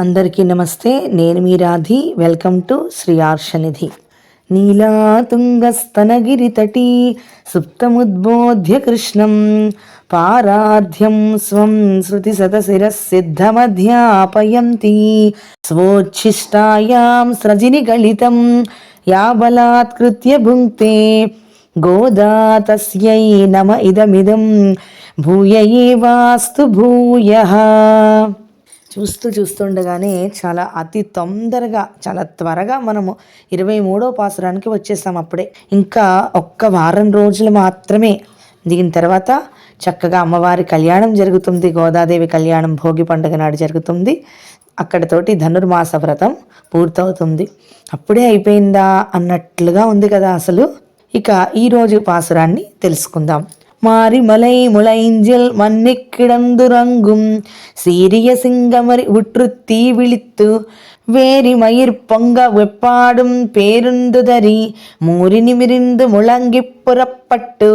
అందరికీ నమస్తే. నేను మీ Radhi. Welcome to Shri Arshanidhi. నీలాతుంగస్తనగిరితటీ సుప్తముద్బోధ్య కృష్ణం. పారాధ్యం స్వం శృతి సతశిరసిద్ధమధ్యాపయంతి స్వోచ్ఛిష్టాయాం స్రజిని గళితం. యాబలాత్కృత్య భుంక్తే. గోదా తస్యై నమ ఇదమిదం. భూయ ఏవాస్తు భూయః. చూస్తూ చూస్తుండగానే చాలా అతి తొందరగా చాలా త్వరగా మనము ఇరవై మూడో పాసురానికి వచ్చేసాం అప్పుడే. ఇంకా ఒక్క వారం రోజులు మాత్రమే. దిగిన తర్వాత చక్కగా అమ్మవారి కళ్యాణం జరుగుతుంది గోదాదేవి కళ్యాణం భోగి పండుగ నాడు జరుగుతుంది. అక్కడతోటి ధనుర్మాస వ్రతం పూర్తవుతుంది. అప్పుడే అయిపోయిందా అన్నట్లుగా ఉంది కదా అసలు. ఇక ఈరోజు పాసురాన్ని తెలుసుకుందాం. மாரிமலை முளைஞ்சில் மண்ணிக் கிடந்துறங்கும். சீரிய சிங்கமரி உற்று தீ விழித்து வேரி மயிர் பொங்க வெப்பாடும் பேருந்துதறி மூறி நிமிரிந்து முழங்கி புறப்பட்டு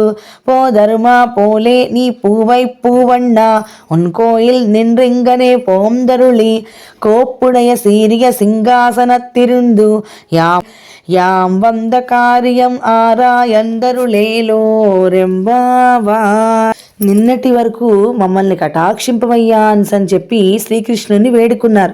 போதருமா போலே நீ பூவை பூவண்ணா உன் கோயில் நின்றிங்கனே போந்தருளி கோப்புடைய சீரிய சிங்காசனத்திருந்து யாம் యాం వంద కార్యం ఆరాయందరులేలోరెంబావా నిన్నటి వరకు మమ్మల్ని కటాక్షింపమయ్యా అని చెప్పి శ్రీకృష్ణుని వేడుకున్నారు.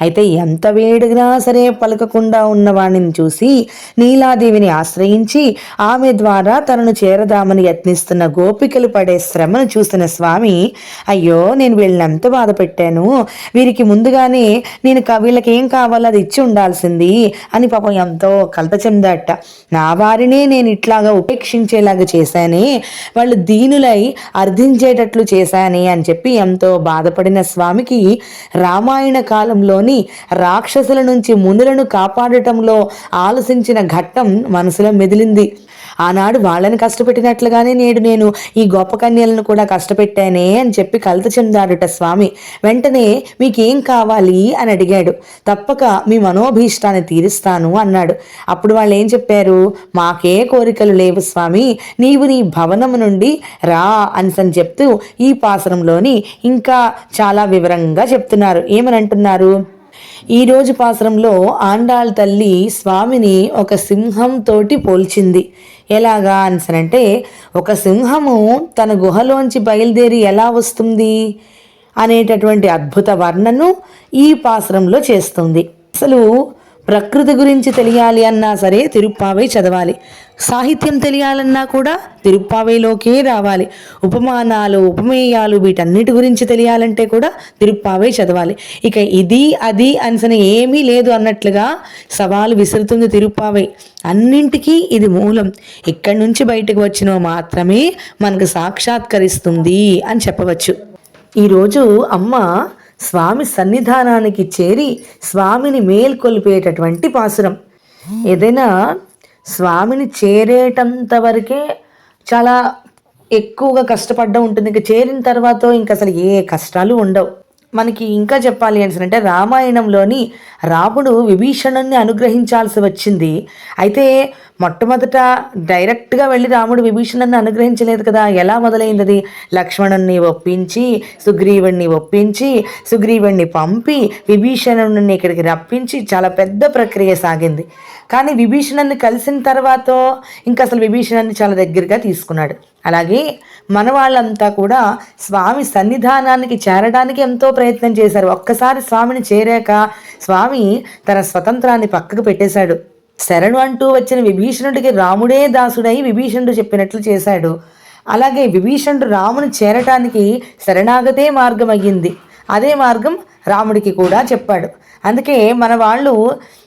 అయితే ఎంత వేడినా సరే పలకకుండా ఉన్నవాణిని చూసి నీలాదేవిని ఆశ్రయించి ఆమె ద్వారా తనను చేరదామని యత్నిస్తున్న గోపికలు పడే శ్రమను చూసిన స్వామి అయ్యో నేను వీళ్ళని బాధ పెట్టాను వీరికి ముందుగానే నేను వీళ్ళకి ఏం కావాలో అది ఇచ్చి ఉండాల్సింది అని పాపం ఎంతో కలత చెందట నా వారినే నేను ఇట్లాగా ఉపేక్షించేలాగా చేశానే వాళ్ళు దీనులై అర్థించేటట్లు చేశానే అని చెప్పి ఎంతో బాధపడిన స్వామికి రామాయణ కాలంలోని రాక్షసుల నుంచి మునులను కాపాడటంలో ఆలోచించిన ఘట్టం మనసులో మెదిలింది. ఆనాడు వాళ్ళని కష్టపెట్టినట్లుగానే నేడు నేను ఈ గొప్ప కన్యలను కూడా కష్టపెట్టానే అని చెప్పి కలత చెందాడుట స్వామి వెంటనే మీకేం కావాలి? అని అడిగాడు. తప్పక మీ మనోభీష్టాన్ని తీరుస్తాను అన్నాడు. అప్పుడు వాళ్ళు ఏం చెప్పారు? మాకే కోరికలు లేవు స్వామి. నీవు నీ భవనము నుండి రా అని చెప్తూ ఈ పాసరంలోని ఇంకా చాలా వివరంగా చెప్తున్నారు. ఏమని అంటున్నారు ఈ రోజు పాసరంలో ఆండాళ్ తల్లి స్వామిని ఒక సింహంతోటి పోల్చింది. ఎలాగా అనిసనంటే ఒక సింహము తన గుహలోంచి బయలుదేరి ఎలా వస్తుంది? అనేటటువంటి అద్భుత వర్ణను ఈ పాసరంలో చేస్తుంది. అసలు ప్రకృతి గురించి తెలియాలి అన్నా సరే తిరుప్పావై చదవాలి. సాహిత్యం తెలియాలన్నా కూడా తిరుప్పావైలోకే రావాలి. ఉపమానాలు ఉపమేయాలు వీటన్నిటి గురించి తెలియాలంటే కూడా తిరుప్పావై చదవాలి. ఇక ఇది అది అనిసిన ఏమీ లేదు అన్నట్లుగా సవాలు విసురుతుంది తిరుప్పావై. అన్నింటికీ ఇది మూలం. ఇక్కడి నుంచి బయటకు వచ్చిన మాత్రమే మనకు సాక్షాత్కరిస్తుంది అని చెప్పవచ్చు. ఈరోజు అమ్మ స్వామి సన్నిధానానికి చేరి స్వామిని మేల్కొల్పేటటువంటి పాసురం. ఏదైనా స్వామిని చేరేటంత వరకే చాలా ఎక్కువగా కష్టపడ్డం ఉంటుంది. ఇంకా చేరిన తర్వాత ఇంకా అసలు ఏ కష్టాలు ఉండవు. మనకి ఇంకా చెప్పాలి అని అంటే రామాయణంలోని రాముడు విభీషణుణ్ణి అనుగ్రహించాల్సి వచ్చింది. అయితే మొట్టమొదట డైరెక్ట్గా వెళ్ళి రాముడు విభీషణుని అనుగ్రహించలేదు కదా. ఎలా మొదలైంది అది లక్ష్మణుణ్ణి ఒప్పించి సుగ్రీవుణ్ణి ఒప్పించి సుగ్రీవుణ్ణి పంపి విభీషణుణ్ణి ఇక్కడికి రప్పించి చాలా పెద్ద ప్రక్రియ సాగింది. కానీ విభీషణుని కలిసిన తర్వాత ఇంకా అసలు విభీషణుని చాలా దగ్గరగా తీసుకున్నాడు. అలాగే మన వాళ్ళంతా కూడా స్వామి సన్నిధానానికి చేరడానికి ఎంతో ప్రయత్నం చేశారు. ఒక్కసారి స్వామిని చేరాక స్వామి తన స్వతంత్రాన్ని పక్కకు పెట్టేశాడు. శరణు అంటూ వచ్చిన విభీషణుడికి రాముడే దాసుడై విభీషణుడు చెప్పినట్లు చేశాడు. అలాగే విభీషణుడు రాముని చేరటానికి శరణాగతే మార్గం అయ్యింది అదే మార్గం రాముడికి కూడా చెప్పాడు. అందుకే మన వాళ్ళు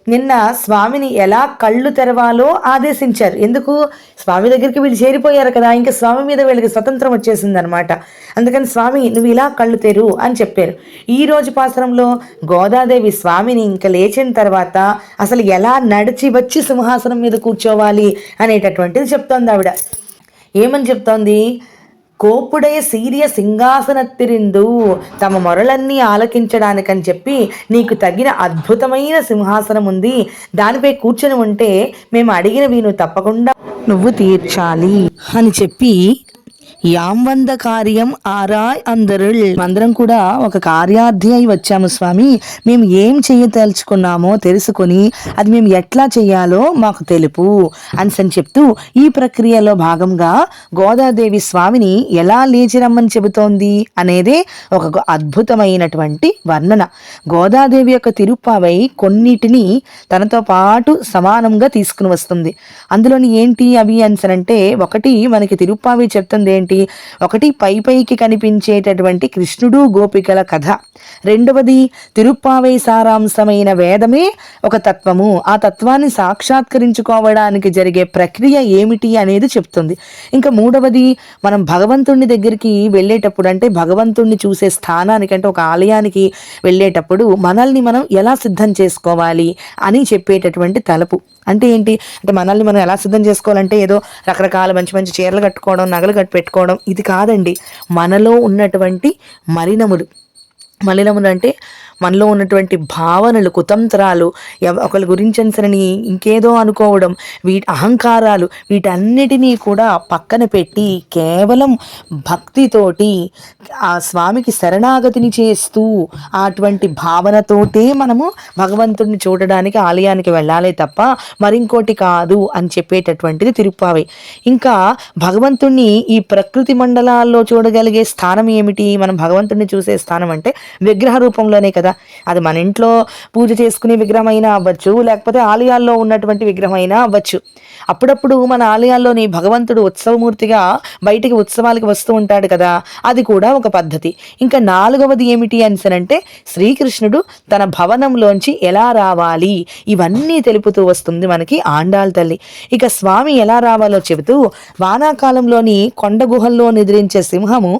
నిన్న స్వామిని ఎలా కళ్ళు తెరవాలో ఆదేశించారు. ఎందుకు? స్వామి దగ్గరికి వీళ్ళు చేరిపోయారు కదా ఇంకా స్వామి మీద వీళ్ళకి స్వతంత్రం వచ్చేసింది అనమాట అందుకని స్వామి నువ్వు ఇలా కళ్ళు తెరు అని చెప్పారు. ఈ రోజు పాసరంలో గోదాదేవి స్వామిని ఇంకా లేచిన తర్వాత అసలు ఎలా నడిచి వచ్చి సింహాసనం మీద కూర్చోవాలి అనేటటువంటిది చెప్తోంది ఆవిడ. ఏమని చెప్తోంది? కోపుడే సీరియ సింహాసనత్తిరిందు. తమ మొరలన్నీ ఆలకించడానికని చెప్పి నీకు తగిన అద్భుతమైన సింహాసనం ఉంది దానిపై కూర్చొని ఉంటే మేము అడిగినవి నువ్వు తప్పకుండా నువ్వు తీర్చాలి అని చెప్పి యాంవంద కార్యం ఆరాయ్ అందరుల్. అందరం కూడా ఒక కార్యార్థి అయి వచ్చాము స్వామి. మేము ఏం చేయదలుచుకున్నామో తెలుసుకొని అది మేము ఎట్లా చేయాలో మాకు తెలుపు అని చెప్తూ ఈ ప్రక్రియలో భాగంగా గోదాదేవి స్వామిని ఎలా లేచి రమ్మని చెబుతోంది అనేదే ఒక అద్భుతమైనటువంటి వర్ణన. గోదాదేవి యొక్క తిరుప్పావై కొన్నిటిని తనతో పాటు సమానంగా తీసుకుని వస్తుంది. అందులోని ఏంటి అవి అంటే ఒకటి మనకి తిరుప్పావి చెప్తుంది ఏంటి ఒకటి పై పైకి కనిపించేటటువంటి కృష్ణుడు గోపికల కథ. రెండవది తిరుప్పావై సారాంశమైన వేదమే ఒక తత్వము. ఆ తత్వాన్ని సాక్షాత్కరించుకోవడానికి జరిగే ప్రక్రియ ఏమిటి అనేది చెప్తుంది. ఇంకా మూడవది మనం భగవంతుని దగ్గరికి వెళ్ళేటప్పుడు అంటే భగవంతుణ్ణి చూసే స్థానానికంటే ఒక ఆలయానికి వెళ్ళేటప్పుడు మనల్ని మనం ఎలా సిద్ధం చేసుకోవాలి అని చెప్పేటటువంటి తలపు. అంటే ఏంటి? అంటే మనల్ని మనం ఎలా సిద్ధం చేసుకోవాలంటే ఏదో రకరకాల మంచి మంచి చీరలు కట్టుకోవడం నగలు కట్టు పెట్టుకోవడం ఇది కాదండి. మనలో ఉన్నటువంటి మలినములు. మలినములు అంటే మనలో ఉన్నటువంటి భావనలు కుతంత్రాలు ఒకరి గురించి గురించని ఇంకేదో అనుకోవడం వీటి అహంకారాలు వీటన్నిటినీ కూడా పక్కన పెట్టి కేవలం భక్తితోటి ఆ స్వామికి శరణాగతిని చేస్తూ అటువంటి భావనతోటే మనము భగవంతుడిని చూడడానికి ఆలయానికి వెళ్ళాలి తప్ప మరింకోటి కాదు అని చెప్పేటటువంటిది తిరుప్పావి. ఇంకా భగవంతుణ్ణి ఈ ప్రకృతి మండలాల్లో చూడగలిగే స్థానం ఏమిటి? మనం భగవంతుణ్ణి చూసే స్థానం అంటే విగ్రహ రూపంలోనే కదా అది మన ఇంట్లో పూజ చేసుకునే విగ్రహం అయినా అవ్వచ్చు లేకపోతే ఆలయాల్లో ఉన్నటువంటి విగ్రహం అయినా అవ్వచ్చు. అప్పుడప్పుడు మన ఆలయాల్లోని భగవంతుడు ఉత్సవమూర్తిగా బయటికి ఉత్సవాలకి వస్తూ ఉంటాడు కదా. అది కూడా ఒక పద్ధతి. ఇంకా నాలుగవది ఏమిటి అంటే శ్రీకృష్ణుడు తన భవనంలోంచి ఎలా రావాలి? ఇవన్నీ తెలుపుతూ వస్తుంది మనకి ఆండాల తల్లి. ఇక స్వామి ఎలా రావాలో చెబుతూ వానాకాలంలోని కొండ గుహల్లో నిద్రించే సింహము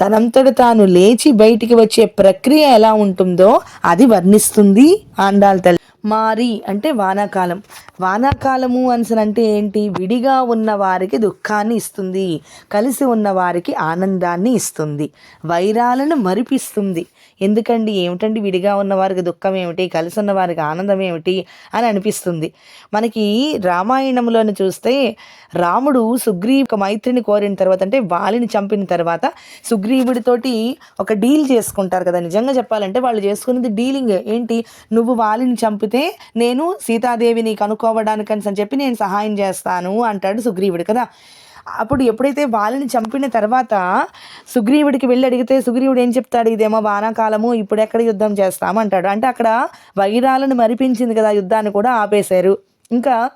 తనంతట తాను లేచి బయటికి వచ్చే ప్రక్రియ ఎలా ఉంటుందో అది వర్ణిస్తుంది ఆండాల్ తల్లి. మారి అంటే వానాకాలం. వానాకాలము అంటే ఏంటి? విడిగా ఉన్న వారికి దుఃఖాన్ని ఇస్తుంది. కలిసి ఉన్న వారికి ఆనందాన్ని ఇస్తుంది. వైరాలను మరిపిస్తుంది. ఎందుకండి? ఏమిటండి విడిగా ఉన్న వారికి దుఃఖం ఏమిటి? కలిసి ఉన్న వారికి ఆనందం ఏమిటి? అని అనిపిస్తుంది. మనకి రామాయణంలోని చూస్తే రాముడు సుగ్రీవ్ ఒక మైత్రిని కోరిన తర్వాత అంటే వాలిని చంపిన తర్వాత సుగ్రీవుడితోటి ఒక డీల్ చేసుకుంటారు కదా. నిజంగా చెప్పాలంటే వాళ్ళు చేసుకున్నది డీలింగ్. ఏంటి? నువ్వు వాలిని చంపితే నేను సీతాదేవిని కనుక్కోవడానికని అని చెప్పి నేను సహాయం చేస్తాను అంటాడు సుగ్రీవుడు కదా. అప్పుడు ఎప్పుడైతే వాళ్ళని చంపిన తర్వాత సుగ్రీవుడికి వెళ్ళి అడిగితే సుగ్రీవుడు ఏం చెప్తాడు? ఇదేమో వానాకాలము ఇప్పుడు ఎక్కడ యుద్ధం చేస్తామంటాడు. అంటే అక్కడ వైరాలను మరిపించింది కదా యుద్ధాన్ని కూడా ఆపేశారు. ఇంకా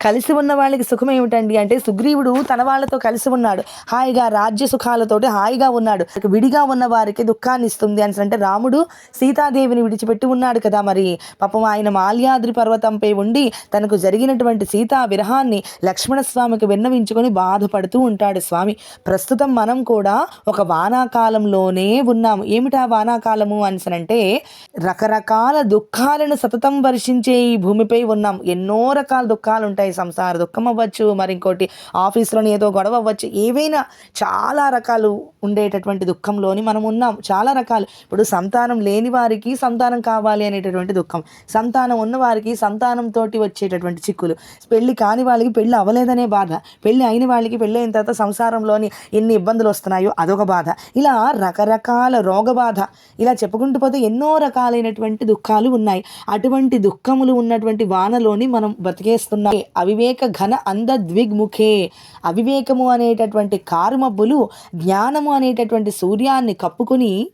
కలిసి ఉన్న వాళ్ళకి సుఖం ఏమిటండి అంటే సుగ్రీవుడు తన వాళ్ళతో కలిసి ఉన్నాడు. హాయిగా రాజ్య సుఖాలతోటి హాయిగా ఉన్నాడు. విడిగా ఉన్న వారికి దుఃఖాన్ని ఇస్తుంది అని అంటే రాముడు సీతాదేవిని విడిచిపెట్టి ఉన్నాడు కదా మరి. పాపం ఆయన మాల్యాద్రి పర్వతంపై ఉండి తనకు జరిగినటువంటి సీతా విరహాన్ని లక్ష్మణస్వామికి విన్నవించుకొని బాధపడుతూ ఉంటాడు స్వామి. ప్రస్తుతం మనం కూడా ఒక వానాకాలంలోనే ఉన్నాము. ఏమిటా వానాకాలము అంటే రకరకాల దుఃఖాలను సతతం వర్షించే ఈ భూమిపై ఉన్నాం. ఎన్నో రకాల దుఃఖాలు ఉంటాయి సంసార దుఃఖం అవ్వచ్చు మరి ఇంకోటి ఆఫీస్లోని ఏదో గొడవ అవ్వచ్చు. ఏవైనా చాలా రకాలు ఉండేటటువంటి దుఃఖంలోని మనం ఉన్నాం. చాలా రకాలు. ఇప్పుడు సంతానం లేని వారికి సంతానం కావాలి అనేటటువంటి దుఃఖం. సంతానం ఉన్నవారికి సంతానంతో వచ్చేటటువంటి చిక్కులు. పెళ్ళి కాని వాళ్ళకి పెళ్ళి అవ్వలేదనే బాధ. పెళ్ళి అయిన వాళ్ళకి పెళ్ళి అయిన తర్వాత సంసారంలోని ఎన్ని ఇబ్బందులు వస్తున్నాయో అదొక బాధ. ఇలా రకరకాల రోగ బాధ. ఇలా చెప్పుకుంటూ పోతే ఎన్నో రకాలైనటువంటి దుఃఖాలు ఉన్నాయి. అటువంటి దుఃఖములు ఉన్నటువంటి వానలోని మనం బతికేస్తున్నాం అవివేక ఘన అంధ ద్విగ్ముఖే అవివేకము అనేటటువంటి కారుమబ్బులు జ్ఞానము అనేటటువంటి సూర్యాన్ని కప్పుకొని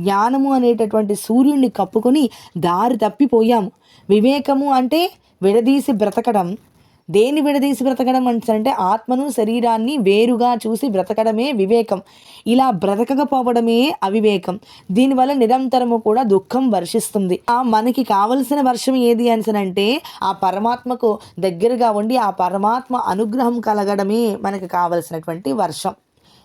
జ్ఞానము అనేటటువంటి సూర్యుడిని కప్పుకొని దారి తప్పిపోయాము. వివేకము అంటే విడదీసి బ్రతకడం. దేన్ని విడదీసి బ్రతకడం అంటే ఆత్మను శరీరాన్ని వేరుగా చూసి బ్రతకడమే వివేకం. ఇలా బ్రతకకపోవడమే అవివేకం. దీనివల్ల నిరంతరము కూడా దుఃఖం వర్షిస్తుంది. ఆ మనకి కావలసిన వర్షం ఏది అంటే ఆ పరమాత్మకు దగ్గరగా ఉండి ఆ పరమాత్మ అనుగ్రహం కలగడమే మనకి కావలసినటువంటి వర్షం.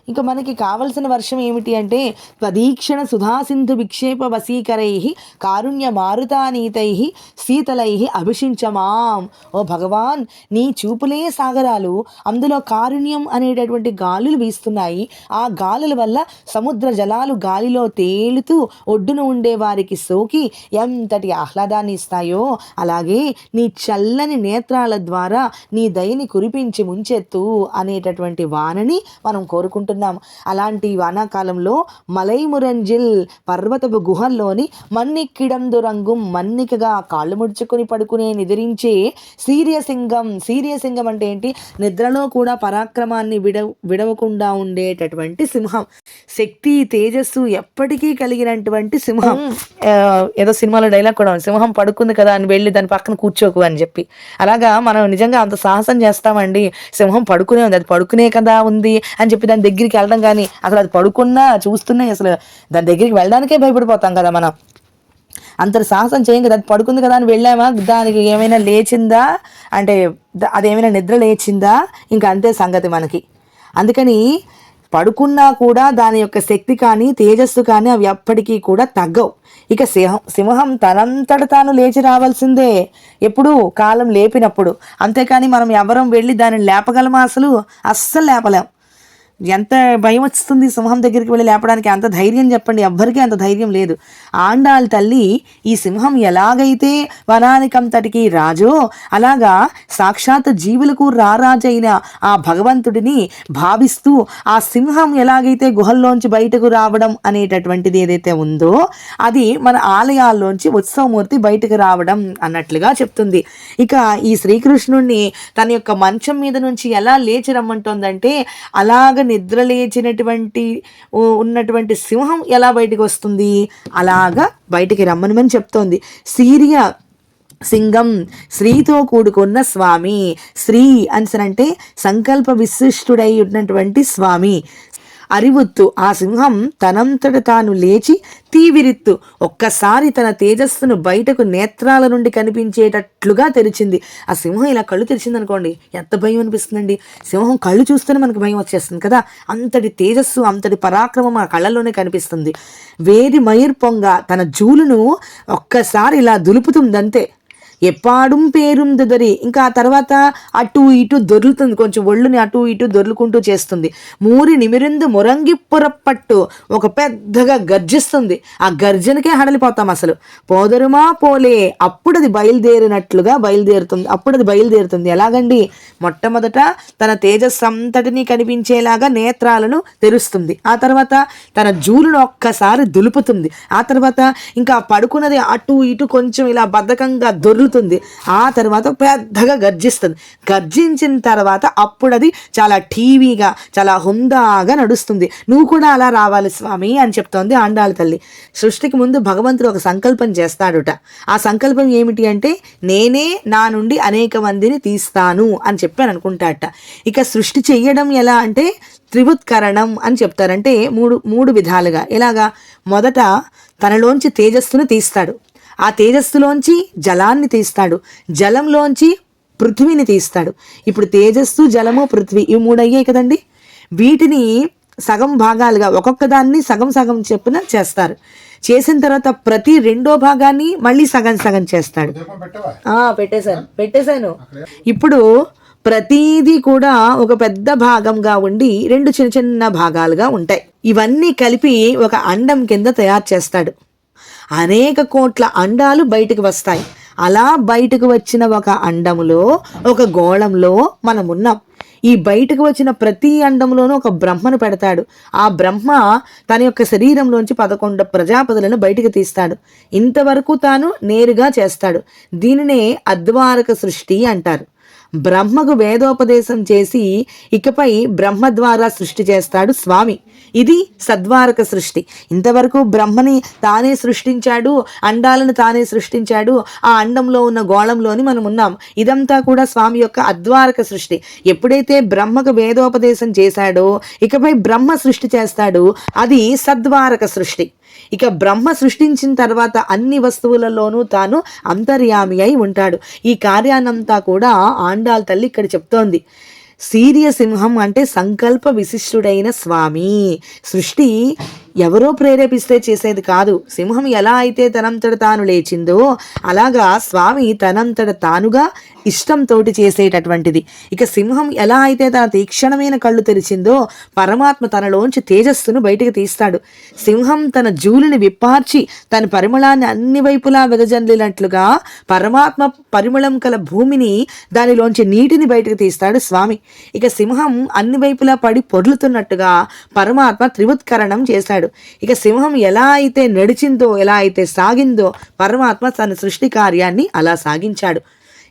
ఇంకా మనకి కావలసిన వర్షం ఏమిటి అంటే ప్రదీక్షణ సుధాసింధు విక్షేప వసీకరై కారుణ్య మారుతానీతై శీతలై అభిషించమాం. ఓ భగవాన్ నీ చూపులే సాగరాలు అందులో కారుణ్యం అనేటటువంటి గాలులు వీస్తున్నాయి. ఆ గాలుల వల్ల సముద్ర జలాలు గాలిలో తేలుతూ ఒడ్డున ఉండే వారికి సోకి ఎంతటి ఆహ్లాదాన్ని ఇస్తాయో అలాగే నీ చల్లని నేత్రాల ద్వారా నీ దయని కురిపించి ముంచెత్తు అనేటటువంటి వానని మనం కోరుకుంటూ ఉంటున్నాము అలాంటి వానాకాలంలో మలైమురంజిల్ పర్వతపు గుహల్లోని మన్నిక్కిడందు రంగు మన్నికగా కాళ్ళు ముడుచుకొని పడుకునే నిద్రించే సీర్యసింగం. సీర్యసింగం అంటే ఏంటి? నిద్రలో కూడా పరాక్రమాన్ని విడ విడవకుండా ఉండేటటువంటి సింహం. శక్తి తేజస్సు ఎప్పటికీ కలిగినటువంటి సింహం. ఏదో సినిమాలో డైలాగ్ కూడా ఉంది. సింహం పడుకుంది కదా అని వెళ్ళి దాని పక్కన కూర్చోకు అని చెప్పి. అలాగా మనం నిజంగా అంత సాహసం చేస్తామండి. సింహం పడుకునే ఉంది. అది పడుకునే కదా ఉంది అని చెప్పి దాని దగ్గరికి వెళ్ళడం కానీ అసలు అది పడుకున్నా చూస్తున్నా అసలు దాని దగ్గరికి వెళ్ళడానికే భయపడిపోతాం కదా మనం. అంత సాహసం చేయం కదా అది పడుకుంది కదా అని వెళ్ళామా? దానికి ఏమైనా లేచిందా? అంటే అది ఏమైనా నిద్ర లేచిందా? ఇంకా అంతే సంగతి మనకి. అందుకని పడుకున్నా కూడా దాని యొక్క శక్తి కానీ తేజస్సు కానీ అవి ఎప్పటికీ కూడా తగ్గవు. ఇక సింహం సింహం తనంతట తాను లేచి రావాల్సిందే. ఎప్పుడు కాలం లేపినప్పుడు. అంతేకాని మనం ఎవరం వెళ్ళి దాన్ని లేపగలమా అసలు? అస్సలు లేపలేం. ఎంత భయం వస్తుంది సింహం దగ్గరికి వెళ్ళి లేపడానికి? అంత ధైర్యం చెప్పండి. ఎవ్వరికీ అంత ధైర్యం లేదు. ఆండాళ్ళ తల్లి ఈ సింహం ఎలాగైతే వనానికంతటికి రాజో అలాగా సాక్షాత్ జీవులకు రారాజైన ఆ భగవంతుడిని భావిస్తూ ఆ సింహం ఎలాగైతే గుహల్లోంచి బయటకు రావడం అనేటటువంటిది ఏదైతే ఉందో అది మన ఆలయాల్లోంచి ఉత్సవమూర్తి బయటకు రావడం అన్నట్లుగా చెప్తుంది. ఇక ఈ శ్రీకృష్ణుణ్ణి తన యొక్క మంచం మీద నుంచి ఎలా లేచి రమ్మంటోందంటే అలాగ నిద్రలేచినటువంటి ఉన్నటువంటి సింహం ఎలా బయటకు వస్తుంది? అలాగా బయటికి రమ్మనమని చెప్తోంది. సీరియా సింగం శ్రీతో కూడుకున్న స్వామి. శ్రీ అంటే సంకల్ప విశిష్టుడై ఉన్నటువంటి స్వామి. అరివుత్తు. ఆ సింహం తనంతట తాను లేచి తీవిరిత్తు. ఒక్కసారి తన తేజస్సును బయటకు నేత్రాల నుండి కనిపించేటట్లుగా తెరిచింది. ఆ సింహం ఇలా కళ్ళు తెరిచింది అనుకోండి ఎంత భయం అనిపిస్తుందండి. సింహం కళ్ళు చూస్తేనే మనకు భయం వచ్చేస్తుంది కదా. అంతటి తేజస్సు అంతటి పరాక్రమం ఆ కళ్ళల్లోనే కనిపిస్తుంది. వేది మయిర్ పొంగ తన జూలును ఒక్కసారి ఇలా దులుపుతుందంతే. ఎప్పాడుం పేరుందదరి ఇంకా ఆ తర్వాత అటు ఇటు దొర్లుతుంది. కొంచెం ఒళ్ళుని అటు ఇటు దొర్లుకుంటూ చేస్తుంది. మూరి నిమిరిందు మురంగి పురప్పట్టు ఒక పెద్దగా గర్జిస్తుంది. ఆ గర్జనకే హడలిపోతాం అసలు. పోదరుమా పోలే అప్పుడు అది బయలుదేరినట్లుగా బయలుదేరుతుంది. అప్పుడు అది బయలుదేరుతుంది. ఎలాగండి? మొట్టమొదట తన తేజస్సు అంతటినీ కనిపించేలాగా నేత్రాలను తెరుస్తుంది. ఆ తర్వాత తన జూలును ఒక్కసారి దులుపుతుంది. ఆ తర్వాత ఇంకా పడుకున్నది అటు ఇటు కొంచెం ఇలా బద్ధకంగా దొర్లుతుంది ఆ తర్వాత పెద్దగా గర్జిస్తుంది. గర్జించిన తర్వాత అప్పుడు అది చాలా టీవీగా చాలా హుందాగా నడుస్తుంది. నువ్వు కూడా అలా రావాలి స్వామి అని చెప్తోంది ఆండాళ్ళ తల్లి. సృష్టికి ముందు భగవంతుడు ఒక సంకల్పం చేస్తాడుట. ఆ సంకల్పం ఏమిటి అంటే నేనే నా నుండి అనేక మందిని తీస్తాను అని చెప్పాను అనుకుంటాట. ఇక సృష్టి చెయ్యడం ఎలా అంటే త్రివుత్కరణం అని చెప్తారంటే మూడు మూడు విధాలుగా. ఎలాగా? మొదట తనలోంచి తేజస్సును తీస్తాడు. ఆ తేజస్సులోంచి జలాన్ని తీస్తాడు. జలంలోంచి పృథ్వీని తీస్తాడు. ఇప్పుడు తేజస్సు జలము పృథ్వీ ఇవి మూడు అయ్యాయి కదండి. వీటిని సగం భాగాలుగా ఒక్కొక్క దాన్ని సగం సగం చెప్పున చేస్తారు. చేసిన తర్వాత ప్రతి రెండో భాగాన్ని మళ్ళీ సగం సగం చేస్తాడు. పెట్టేశాను. పెట్టేశాను. ఇప్పుడు ప్రతిదీ కూడా ఒక పెద్ద భాగంగా ఉండి రెండు చిన్న చిన్న భాగాలుగా ఉంటాయి. ఇవన్నీ కలిపి ఒక అండం కింద తయారు చేస్తాడు. అనేక కోట్ల అండాలు బయటకు వస్తాయి. అలా బయటకు వచ్చిన ఒక అండములో ఒక గోళంలో మనం ఉన్నాం ఈ బయటకు వచ్చిన ప్రతి అండంలోనూ ఒక బ్రహ్మను పెడతాడు. ఆ బ్రహ్మ తన యొక్క శరీరంలోంచి పదకొండు ప్రజాపతులను బయటకు తీస్తాడు. ఇంతవరకు తాను నేరుగా చేస్తాడు. దీనినే అద్వారక సృష్టి అంటారు. బ్రహ్మకు వేదోపదేశం చేసి ఇకపై బ్రహ్మ ద్వారా సృష్టి చేస్తాడు స్వామి. ఇది సద్వారక సృష్టి. ఇంతవరకు బ్రహ్మని తానే సృష్టించాడు అండాలను తానే సృష్టించాడు ఆ అండంలో ఉన్న గోళంలోని మనం ఉన్నాం. ఇదంతా కూడా స్వామి యొక్క అద్వారక సృష్టి. ఎప్పుడైతే బ్రహ్మకు వేదోపదేశం చేశాడో ఇకపై బ్రహ్మ సృష్టి చేస్తాడు అది సద్వారక సృష్టి. ఇక బ్రహ్మ సృష్టించిన తర్వాత అన్ని వస్తువులలోనూ తాను అంతర్యామి అయి ఉంటాడు. ఈ కార్యాన్నంతా కూడా ఆండాల్ తల్లి ఇక్కడ చెప్తోంది. సీర్య సింహం అంటే సంకల్ప విశిష్టుడైన స్వామి. సృష్టి ఎవరో ప్రేరేపిస్తే చేసేది కాదు. సింహం ఎలా అయితే తనంతట తాను లేచిందో అలాగా స్వామి తనంతట తానుగా ఇష్టంతోటి చేసేటటువంటిది. ఇక సింహం ఎలా అయితే తన తీక్షణమైన కళ్ళు తెరిచిందో పరమాత్మ తనలోంచి తేజస్సును బయటికి తీస్తాడు. సింహం తన జూలిని విప్పార్చి తన పరిమళాన్ని అన్ని వైపులా వెదజల్లినట్లుగా పరమాత్మ పరిమళం కల భూమిని దానిలోంచి నీటిని బయటకు తీస్తాడు స్వామి. ఇక సింహం అన్ని వైపులా పడి పొర్లుతున్నట్టుగా పరమాత్మ త్రివుత్కరణం చేశాడు. ఇక సింహం ఎలా అయితే నడిచిందో ఎలా అయితే సాగిందో పరమాత్మ తన సృష్టి కార్యాన్ని అలా సాగించాడు.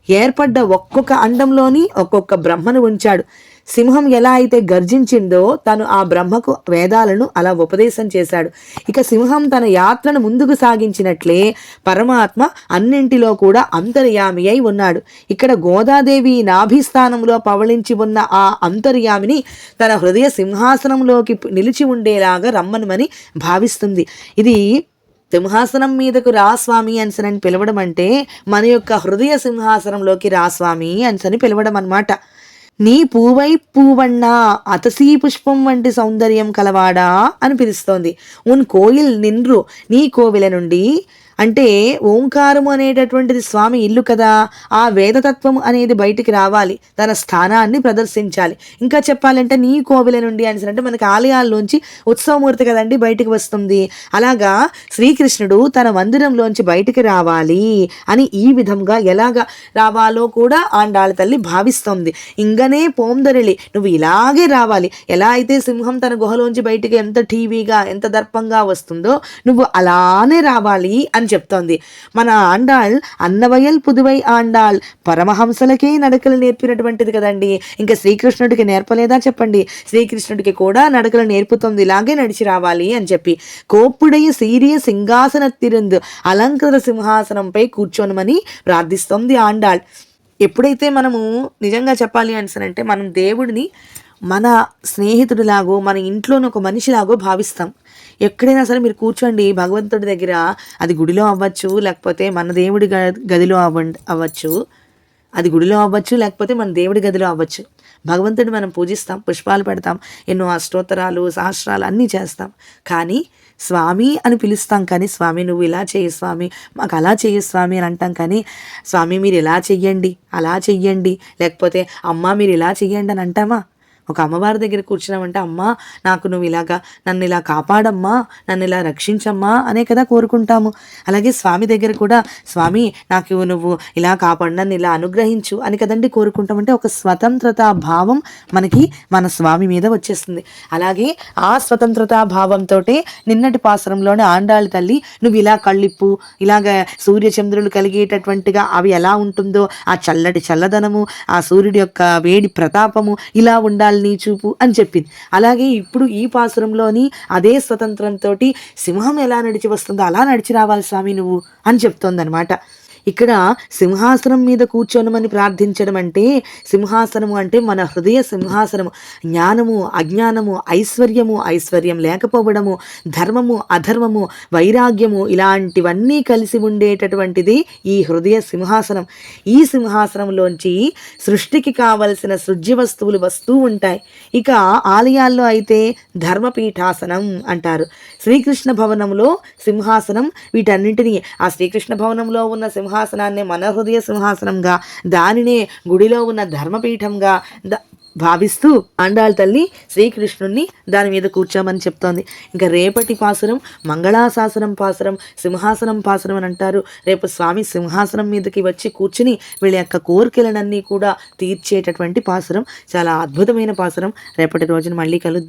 ఏర్పడ్డ ఒక్కొక్క అండంలోని ఒక్కొక్క బ్రహ్మను ఉంచాడు. సింహం ఎలా అయితే గర్జించిందో తను ఆ బ్రహ్మకు వేదాలను అలా ఉపదేశం చేశాడు. ఇక సింహం తన యాత్రను ముందుకు సాగించినట్లే పరమాత్మ అన్నింటిలో కూడా అంతర్యామి అయి ఉన్నాడు. ఇక్కడ గోదాదేవి నాభిస్థానంలో పవళించి ఉన్న ఆ అంతర్యామిని తన హృదయ సింహాసనంలోకి నిలిచి ఉండేలాగా రమ్మనమని భావిస్తుంది. ఇది సింహాసనం మీదకు రా స్వామి అనిసనని పిలవడం అంటే మన యొక్క హృదయ సింహాసనంలోకి రా స్వామి అనిసని పిలవడం అనమాట నీ పూవై పూవన్నా అతసీ పుష్పం వంటి సౌందర్యం కలవాడా అని పిలుస్తోంది. ఉన్ కోయిల్ నిన్రు నీ కోవిల నుండి అంటే ఓంకారము అనేటటువంటిది స్వామి ఇల్లు కదా ఆ వేదతత్వం అనేది బయటికి రావాలి తన స్థానాన్ని ప్రదర్శించాలి. ఇంకా చెప్పాలంటే నీ కోవిల నుండి అని అంటే మనకి ఆలయాల్లోంచి ఉత్సవమూర్తి కదండి బయటికి వస్తుంది. అలాగా శ్రీకృష్ణుడు తన మందిరంలోంచి బయటికి రావాలి అని ఈ విధంగా ఎలాగ రావాలో కూడా ఆండాళ్ళ తల్లి భావిస్తోంది. ఇంగనే పోందరిళి నువ్వు ఇలాగే రావాలి. ఎలా అయితే సింహం తన గుహలోంచి బయటికి ఎంత టీవీగా ఎంత దర్పంగా వస్తుందో నువ్వు అలానే రావాలి అని చెప్తోంది. మన ఆండాళ్ అన్నవయల్ పుదువై ఆండాళ్ పరమహంసలకే నడకలు నేర్పినటువంటిది కదండి. ఇంకా శ్రీకృష్ణుడికి నేర్పలేదా చెప్పండి? శ్రీకృష్ణుడికి కూడా నడకలు నేర్పుతోంది. ఇలాగే నడిచి రావాలి అని చెప్పి కోప్పుడయ సీరియ సింహాసన తిరుందు అలంకృత సింహాసనంపై కూర్చోనమని ప్రార్థిస్తోంది ఆండాళ్ ఎప్పుడైతే మనము నిజంగా చెప్పాలి అంటే మనం దేవుడిని మన స్నేహితుడిలాగో మన ఇంట్లోని ఒక మనిషిలాగో భావిస్తాం. ఎక్కడైనా సరే మీరు కూర్చోండి. భగవంతుడి దగ్గర అది గుడిలో అవ్వచ్చు లేకపోతే మన దేవుడి గదిలో అవ్వ అవ్వచ్చు. అది గుడిలో అవ్వచ్చు లేకపోతే మన దేవుడి గదిలో అవ్వచ్చు. భగవంతుడిని మనం పూజిస్తాం పుష్పాలు పెడతాం ఎన్నో అష్టోత్తరాలు సహస్రాలు అన్నీ చేస్తాం. కానీ స్వామి అని పిలుస్తాం కానీ స్వామి నువ్వు ఇలా చేయి స్వామి మాకు అలా చేయి స్వామి అని అంటాం కానీ స్వామి మీరు ఇలా చెయ్యండి అలా చెయ్యండి లేకపోతే అమ్మ మీరు ఇలా చెయ్యండి అని అంటామా? ఒక అమ్మవారి దగ్గర కూర్చున్నామంటే అమ్మా నాకు నువ్వు ఇలాగా నన్ను ఇలా కాపాడమ్మా నన్ను ఇలా రక్షించమ్మా అనే కదా కోరుకుంటాము. అలాగే స్వామి దగ్గర కూడా స్వామి నాకు నువ్వు ఇలా కాపాడు నన్ను ఇలా అనుగ్రహించు అని కదండి కోరుకుంటామంటే ఒక స్వతంత్రతా భావం మనకి మన స్వామి మీద వచ్చేస్తుంది. అలాగే ఆ స్వతంత్రతా భావంతో నిన్నటి పాసరంలోనే ఆండాళ్ళ తల్లి నువ్వు ఇలా కళ్ళిప్పు ఇలాగ సూర్యచంద్రులు కలిగేటటువంటిగా అవి ఎలా ఉంటుందో ఆ చల్లటి చల్లదనము ఆ సూర్యుడి యొక్క వేడి ప్రతాపము ఇలా ఉండాలి నీ చూపు అని చెప్పింది. అలాగే ఇప్పుడు ఈ పాసురంలోని అదే స్వతంత్రంతో సింహం ఎలా నడిచి వస్తుందో అలా నడిచి రావాలి స్వామి నువ్వు అని చెప్తోందనమాట ఇక్కడ సింహాసనం మీద కూర్చోనమని ప్రార్థించడం అంటే సింహాసనము అంటే మన హృదయ సింహాసనము. జ్ఞానము అజ్ఞానము ఐశ్వర్యము ఐశ్వర్యం లేకపోవడము ధర్మము అధర్మము వైరాగ్యము ఇలాంటివన్నీ కలిసి ఉండేటటువంటిది ఈ హృదయ సింహాసనం. ఈ సింహాసనంలోంచి సృష్టికి కావలసిన సృజ్య వస్తువులు వస్తూ ఉంటాయి. ఇక ఆలయాల్లో అయితే ధర్మపీఠాసనం అంటారు. శ్రీకృష్ణ భవనంలో సింహాసనం వీటన్నింటినీ ఆ శ్రీకృష్ణ భవనంలో ఉన్న సింహాసనాన్ని మన హృదయ సింహాసనంగా దానినే గుడిలో ఉన్న ధర్మపీఠంగా ద- భావిస్తూ అండాల తల్లి శ్రీకృష్ణుణ్ణి దాని మీద కూర్చోమని చెప్తోంది. ఇంకా రేపటి పాసురం మంగళాశాసనం పాసురం సింహాసనం పాసురం అని అంటారు. రేపు స్వామి సింహాసనం మీదకి వచ్చి కూర్చుని వీళ్ళ యొక్క కోరికలనన్నీ కూడా తీర్చేటటువంటి పాసురం. చాలా అద్భుతమైన పాసురం. రేపటి రోజున మళ్ళీ కలుద్దాం.